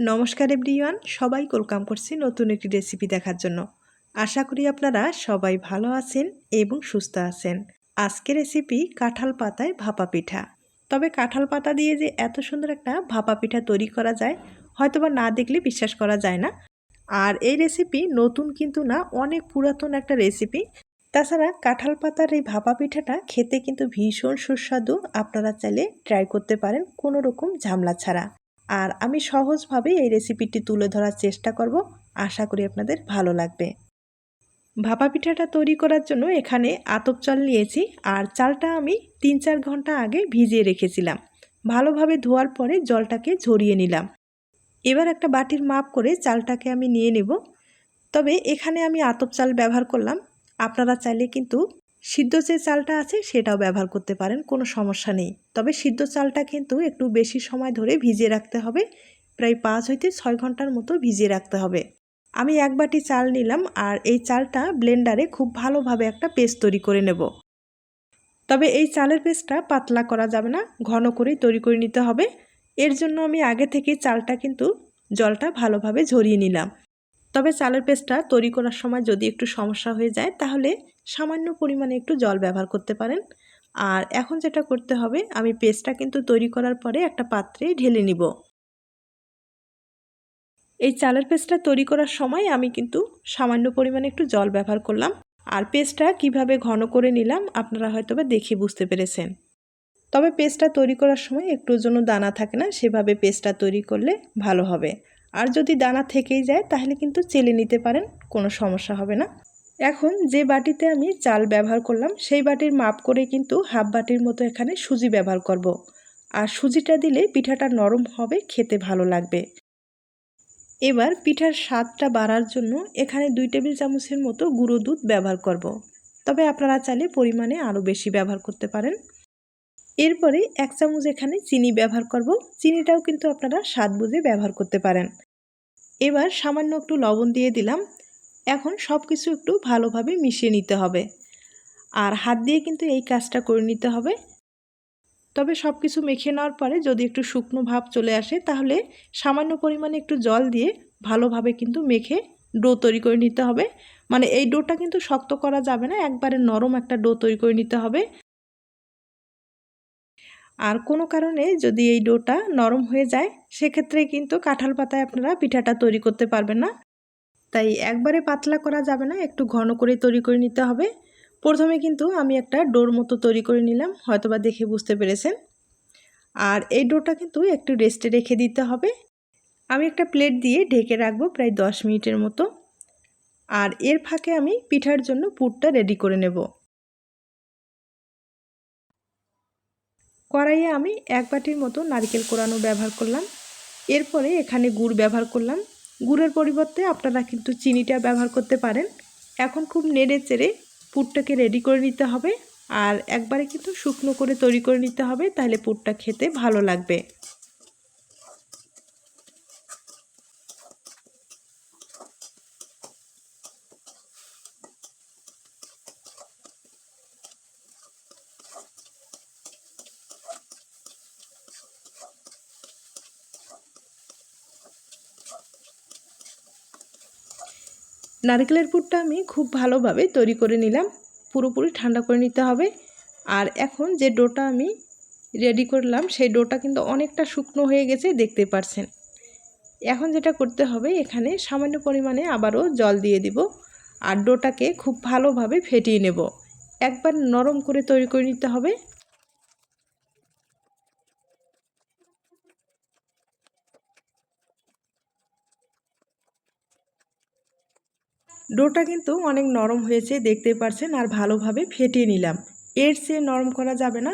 নমস্কার এভরিওয়ান সবাই ওয়েলকাম করছি নতুন একটি রেসিপি দেখার জন্য। আশা করি আপনারা সবাই ভালো আছেন এবং সুস্থ আছেন। আজকের রেসিপি কাঁঠাল পাতায় ভাপা পিঠা। তবে কাঁঠাল পাতা দিয়ে যে এত সুন্দর একটা ভাপা পিঠা তৈরি করা যায়, হয়তোবা না দেখলে বিশ্বাস করা যায় না। আর এই রেসিপি নতুন কিন্তু না, অনেক পুরাতন একটা রেসিপি তাছাড়া কাঁঠাল পাতার এই ভাপা পিঠাটা খেতে কিন্তু ভীষণ সুস্বাদু। আপনারা চাইলে ট্রাই করতে পারেন, কোনো রকম ঝামলা ছাড়া। আর আমি সহজভাবে এই রেসিপিটি তুলে ধরার চেষ্টা করব। আশা করি আপনাদের ভালো লাগবে। ভাপা পিঠাটা তৈরি করার জন্য এখানে আতপ চাল নিয়েছি আর চালটা আমি তিন চার ঘণ্টা আগে ভিজিয়ে রেখেছিলাম। ভালোভাবে ধোয়ার পরে জলটাকে ঝরিয়ে নিলাম। এবার একটা বাটির মাপ করে চালটাকে আমি নিয়ে নেব। তবে এখানে আমি আতপ চাল ব্যবহার করলাম। আপনারা চাইলে কিন্তু সিদ্ধ যে চালটা আছে সেটাও ব্যবহার করতে পারেন, কোনো সমস্যা নেই। তবে সিদ্ধ চালটা কিন্তু একটু বেশি সময় ধরে ভিজিয়ে রাখতে হবে, প্রায় পাঁচ হইতে ছয় ঘণ্টার মতো ভিজিয়ে রাখতে হবে। আমি এক বাটি চাল নিলাম আর এই চালটা ব্লেন্ডারে খুব ভালোভাবে একটা পেস্ট তৈরি করে নেব। তবে এই চালের পেস্টটা পাতলা করা যাবে না, ঘন করেই তৈরি করে নিতে হবে। এর জন্য আমি আগে থেকে চালটা কিন্তু জলটা ভালোভাবে ঝরিয়ে নিলাম। তবে চালের পেস্টটা তৈরি করার সময় যদি একটু সমস্যা হয়ে যায়, তাহলে সামান্য পরিমাণে একটু জল ব্যবহার করতে পারেন। আর এখন যেটা করতে হবে, আমি পেস্টটা কিন্তু তৈরি করার পরে একটা পাত্রে ঢেলে নিব। এই চালের পেস্টটা তৈরি করার সময় আমি কিন্তু সামান্য পরিমাণে একটু জল ব্যবহার করলাম। আর পেস্টটা কীভাবে ঘন করে নিলাম, আপনারা হয়তো বা দেখে বুঝতে পেরেছেন। তবে পেস্টটা তৈরি করার সময় একটু জন্য দানা থাকে না, সেভাবে পেস্টটা তৈরি করলে ভালো হবে। আর যদি দানা থেকেই যায়, তাহলে কিন্তু চেলে নিতে পারেন, কোনো সমস্যা হবে না। এখন যে বাটিতে আমি চাল ব্যবহার করলাম, সেই বাটির মাপ করে কিন্তু হাফ বাটির মতো এখানে সুজি ব্যবহার করব। আর সুজিটা দিলে পিঠাটা নরম হবে, খেতে ভালো লাগবে। এবার পিঠার স্বাদটা বাড়ার জন্য এখানে দুই টেবিল চামচের মতো গুঁড়ো দুধ ব্যবহার করব। তবে আপনারা চাইলে পরিমাণে আরও বেশি ব্যবহার করতে পারেন। এরপরে এক চামচ এখানে চিনি ব্যবহার করব। চিনিটাও কিন্তু আপনারা স্বাদ বুঝে ব্যবহার করতে পারেন। এবার সামান্য একটু লবণ দিয়ে দিলাম। এখন সব কিছু একটু ভালোভাবে মিশিয়ে নিতে হবে। আর হাত দিয়ে কিন্তু এই কাজটা করে নিতে হবে। তবে সব কিছু মেখে নেওয়ার পরে যদি একটু শুকনো ভাব চলে আসে, তাহলে সামান্য পরিমাণে একটু জল দিয়ে ভালোভাবে কিন্তু মেখে ডো তৈরি করে নিতে হবে। মানে এই ডোটা কিন্তু শক্ত করা যাবে না, একবারে নরম একটা ডো তৈরি করে নিতে হবে। আর কোনো কারণে যদি এই ডোটা নরম হয়ে যায়, সেক্ষেত্রে কিন্তু কাঁঠাল পাতায় আপনারা পিঠাটা তৈরি করতে পারবেন না। তাই একবারে পাতলা করা যাবে না, একটু ঘন করে তৈরি করে নিতে হবে। প্রথমে কিন্তু আমি একটা ডোর মতো তৈরি করে নিলাম, হয়তোবা দেখে বুঝতে পেরেছেন। আর এই ডোটা কিন্তু একটু রেস্টে রেখে দিতে হবে। আমি একটা প্লেট দিয়ে ঢেকে রাখব প্রায় দশ মিনিটের মতো। আর এর ফাঁকে আমি পিঠার জন্য পুরটা রেডি করে নেব। কড়াইয়ে আমি এক বাটির মতো নারকেল কোরানো ব্যবহার করলাম। এরপরে এখানে গুড় ব্যবহার করলাম। গুড়ের পরিবর্তে আপনারা কিন্তু চিনিটা ব্যবহার করতে পারেন। এখন খুব নেড়ে চেড়ে পুরটাকে রেডি করে নিতে হবে। আর একবারে কিন্তু শুকনো করে তৈরি করে নিতে হবে, তাহলে পুরটা খেতে ভালো লাগবে। নারকেলের পুরটা আমি খুব ভালোভাবে তৈরি করে নিলাম। পুরোপুরি ঠান্ডা করে নিতে হবে। আর এখন যে ডোটা আমি রেডি করলাম, সেই ডোটা কিন্তু অনেকটা শুকনো হয়ে গেছে, দেখতে পারছেন। এখন যেটা করতে হবে, এখানে সামান্য পরিমাণে আবারও জল দিয়ে দিব আর ডোটাকে খুব ভালোভাবে ফেটিয়ে নেব। একবার নরম করে তৈরি করে নিতে হবে। ডোটা কিন্তু অনেক নরম হয়েছে দেখতে পারছেন, আর ভালোভাবে ফেটিয়ে নিলাম। এর চেয়ে নরম করা যাবে না,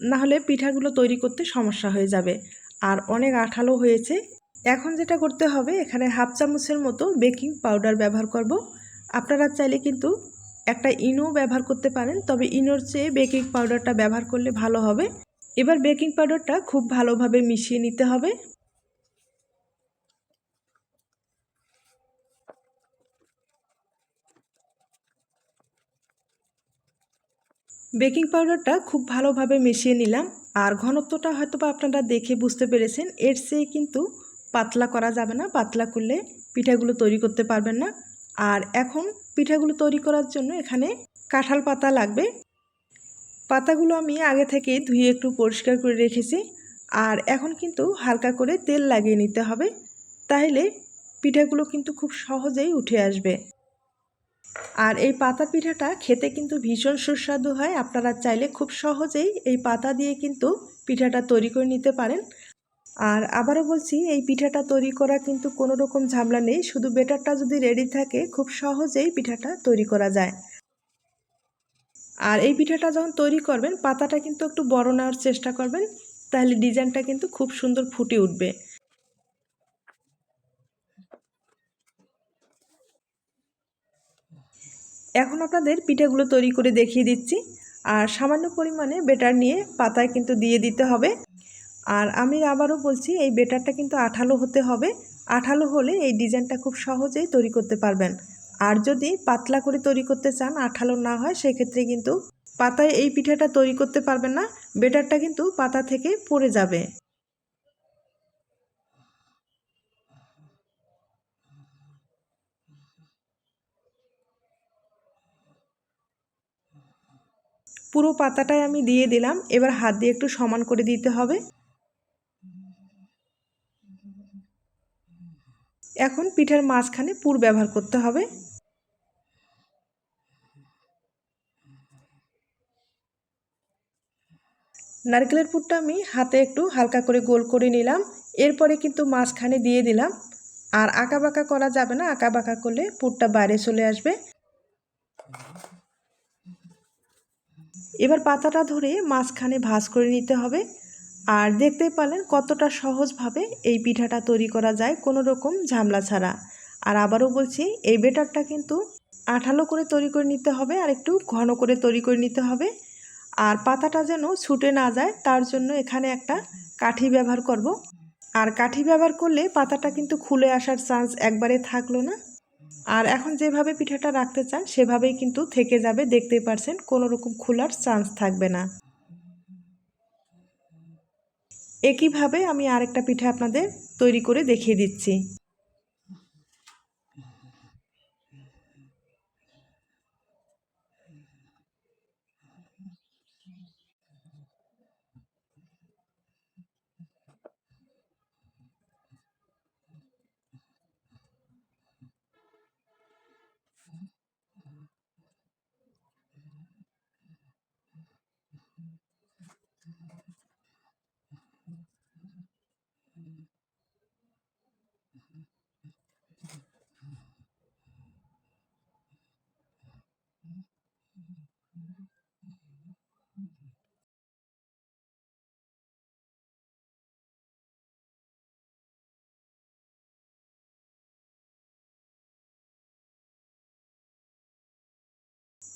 নাহলে পিঠাগুলো তৈরি করতে সমস্যা হয়ে যাবে। আর অনেক আঠালো হয়েছে। এখন যেটা করতে হবে, এখানে হাফ চামচের মতো বেকিং পাউডার ব্যবহার করব। আপনারা চাইলে কিন্তু একটা ইনো ব্যবহার করতে পারেন, তবে ইনোর চেয়ে বেকিং পাউডারটা ব্যবহার করলে ভালো হবে। এবার বেকিং পাউডারটা খুব ভালোভাবে মিশিয়ে নিতে হবে। বেকিং পাউডারটা খুব ভালোভাবে মিশিয়ে নিলাম। আর ঘনত্বটা হয়তো বা আপনারা দেখে বুঝতে পেরেছেন, এর চেয়ে কিন্তু পাতলা করা যাবে না, পাতলা করলে পিঠাগুলো তৈরি করতে পারবেন না। আর এখন পিঠাগুলো তৈরি করার জন্য এখানে কাঁঠাল পাতা লাগবে। পাতাগুলো আমি আগে থেকে ধুয়ে একটু পরিষ্কার করে রেখেছি। আর এখন কিন্তু হালকা করে তেল লাগিয়ে নিতে হবে। তাহলে পিঠাগুলো কিন্তু খুব সহজেই উঠে আসবে। আর এই পাতা পিঠাটা খেতে কিন্তু ভীষণ সুস্বাদু হয়। আপনারা চাইলে খুব সহজেই এই পাতা দিয়ে কিন্তু পিঠাটা তৈরি করে নিতে পারেন। আর আবারও বলছি, এই পিঠাটা তৈরি করা কিন্তু কোনো রকম ঝামেলা নেই। শুধু বেটারটা যদি রেডি থাকে, খুব সহজেই পিঠাটা তৈরি করা যায়। আর এই পিঠাটা যখন তৈরি করবেন, পাতাটা কিন্তু একটু বড় নেওয়ার চেষ্টা করবেন, তাহলে ডিজাইনটা কিন্তু খুব সুন্দর ফুটে উঠবে। এখন আপনাদের পিঠাগুলো তৈরি করে দেখিয়ে দিচ্ছি। আর সামান্য পরিমাণে বেটার নিয়ে পাতায় কিন্তু দিয়ে দিতে হবে। আর আমি আবারও বলছি, এই বেটারটা কিন্তু আঠালো হতে হবে। আঠালো হলে এই ডিজাইনটা খুব সহজেই তৈরি করতে পারবেন। আর যদি পাতলা করে তৈরি করতে চান, আঠালো না হয়, সেক্ষেত্রে কিন্তু পাতায় এই পিঠাটা তৈরি করতে পারবেন না। বেটারটা কিন্তু পাতা থেকে পড়ে যাবে। পুরো পাতাটাই আমি দিয়ে দিলাম। এবার হাত দিয়ে একটু সমান করে দিতে হবে। এখন পিঠার মাঝখানে পুর ব্যবহার করতে হবে। নারকেলের পুরটা আমি হাতে একটু হালকা করে গোল করে নিলাম। এরপরে কিন্তু মাঝখানে দিয়ে দিলাম। আর আঁকা বাঁকা করা যাবে না। আঁকা বাঁকা করলে পুরটা বাইরে চলে আসবে। এবার পাতাটা ধরে মাঝখানে ভাজ করে নিতে হবে। আর দেখতে পারলেন কতটা সহজভাবে এই পিঠাটা তৈরি করা যায় কোনো রকম ঝামলা ছাড়া। আর আবারও বলছি, এই বেটারটা কিন্তু আঠালো করে তৈরি করে নিতে হবে আর একটু ঘন করে তৈরি করে নিতে হবে। আর পাতাটা যেন ছুটে না যায় তার জন্য এখানে একটা কাঠি ব্যবহার করব। আর কাঠি ব্যবহার করলে পাতাটা কিন্তু খুলে আসার চান্স একবারে থাকল না। আর এখন যেভাবে পিঠাটা রাখতে চান, সেভাবেই কিন্তু থেকে যাবে, দেখতেই পারছেন, কোনো রকম খোলার চান্স থাকবে না। একইভাবে আমি আরেকটা পিঠা আপনাদের তৈরি করে দেখিয়ে দিচ্ছি।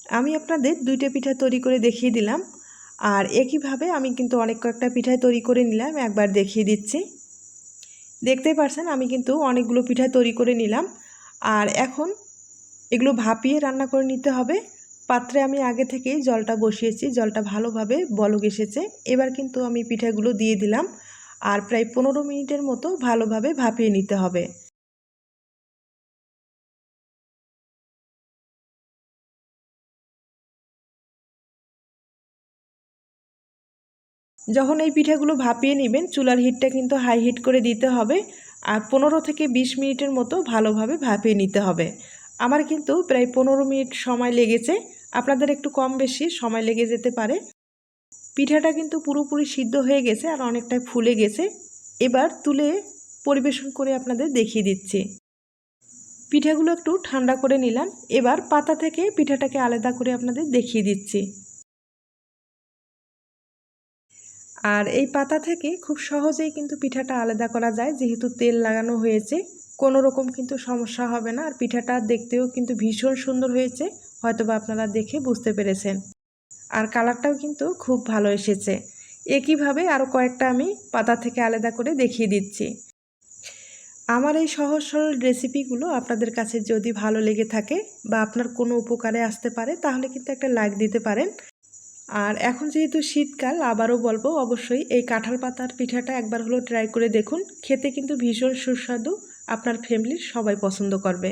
আমি আপনাদের দুইটা পিঠা তৈরি করে দেখিয়ে দিলাম। আর একইভাবে আমি কিন্তু অনেক কয়েকটা পিঠাই তৈরি করে নিলাম, একবার দেখিয়ে দিচ্ছি। দেখতেই পারছেন, আমি কিন্তু অনেকগুলো পিঠা তৈরি করে নিলাম। আর এখন এগুলো ভাপিয়ে রান্না করে নিতে হবে। পাত্রে আমি আগে থেকেই জলটা বসিয়েছি, জলটা ভালোভাবে বলক এসেছে। এবার কিন্তু আমি পিঠাগুলো দিয়ে দিলাম। আর প্রায় পনেরো মিনিটের মতো ভালোভাবে ভাপিয়ে নিতে হবে। যখন এই পিঠাগুলো ভাপিয়ে নেবেন, চুলার হিটটা কিন্তু হাই হিট করে দিতে হবে আর পনেরো থেকে বিশ মিনিটের মতো ভালোভাবে ভাপিয়ে নিতে হবে। আমার কিন্তু প্রায় পনেরো মিনিট সময় লেগেছে। আপনাদের একটু কম বেশি সময় লেগে যেতে পারে। পিঠাটা কিন্তু পুরোপুরি সিদ্ধ হয়ে গেছে আর অনেকটাই ফুলে গেছে। এবার তুলে পরিবেশন করে আপনাদের দেখিয়ে দিচ্ছি। পিঠাগুলো একটু ঠান্ডা করে নিলাম। এবার পাতা থেকে পিঠাটাকে আলাদা করে আপনাদের দেখিয়ে দিচ্ছি। আর এই পাতা থেকে খুব সহজেই কিন্তু পিঠাটা আলাদা করা যায়। যেহেতু তেল লাগানো হয়েছে, কোনো রকম কিন্তু সমস্যা হবে না। আর পিঠাটা দেখতেও কিন্তু ভীষণ সুন্দর হয়েছে। হয়তো বা আপনারা দেখে বুঝতে পেরেছেন। আর কালারটাও কিন্তু খুব ভালো এসেছে। একইভাবে আরও কয়েকটা আমি পাতা থেকে আলাদা করে দেখিয়ে দিচ্ছি। আমার এই সহজ সরল রেসিপিগুলো আপনাদের কাছে যদি ভালো লেগে থাকে বা আপনার কোনো উপকারে আসতে পারে, তাহলে কিন্তু একটা লাইক দিতে পারেন। আর এখন যেহেতু শীতকাল, আবারও বলব অবশ্যই এই কাঁঠাল পাতার পিঠাটা একবার হলো ট্রাই করে দেখুন। খেতে কিন্তু ভীষণ সুস্বাদু। আপনার ফ্যামিলির সবাই পছন্দ করবে।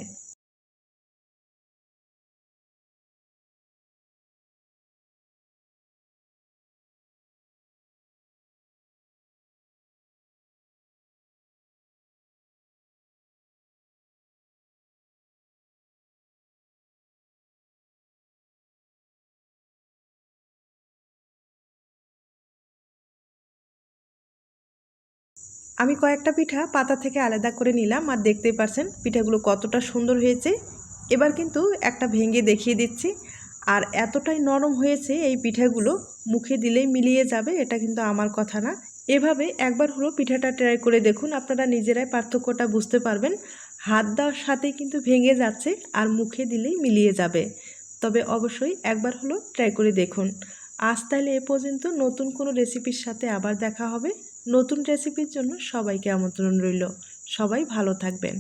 আমি কয়েকটা পিঠা পাতা থেকে আলাদা করে নিলাম আর দেখতেই পারছেন পিঠাগুলো কতটা সুন্দর হয়েছে। এবার কিন্তু একটা ভেঙে দেখিয়ে দিচ্ছি। আর এতটাই নরম হয়েছে এই পিঠাগুলো, মুখে দিলেই মিলিয়ে যাবে, এটা কিন্তু আমার কথা না। এভাবে একবার হলো পিঠাটা ট্রাই করে দেখুন, আপনারা নিজেরাই পার্থক্যটা বুঝতে পারবেন। হাত দেওয়ার সাথেই কিন্তু ভেঙে যাচ্ছে আর মুখে দিলেই মিলিয়ে যাবে। তবে অবশ্যই একবার হলো ট্রাই করে দেখুন। আজ তাহলে এ পর্যন্ত নতুন কোনো রেসিপির সাথে আবার দেখা হবে। নতুন রেসিপির জন্য সবাইকে আমন্ত্রণ রইল। সবাই ভালো থাকবেন।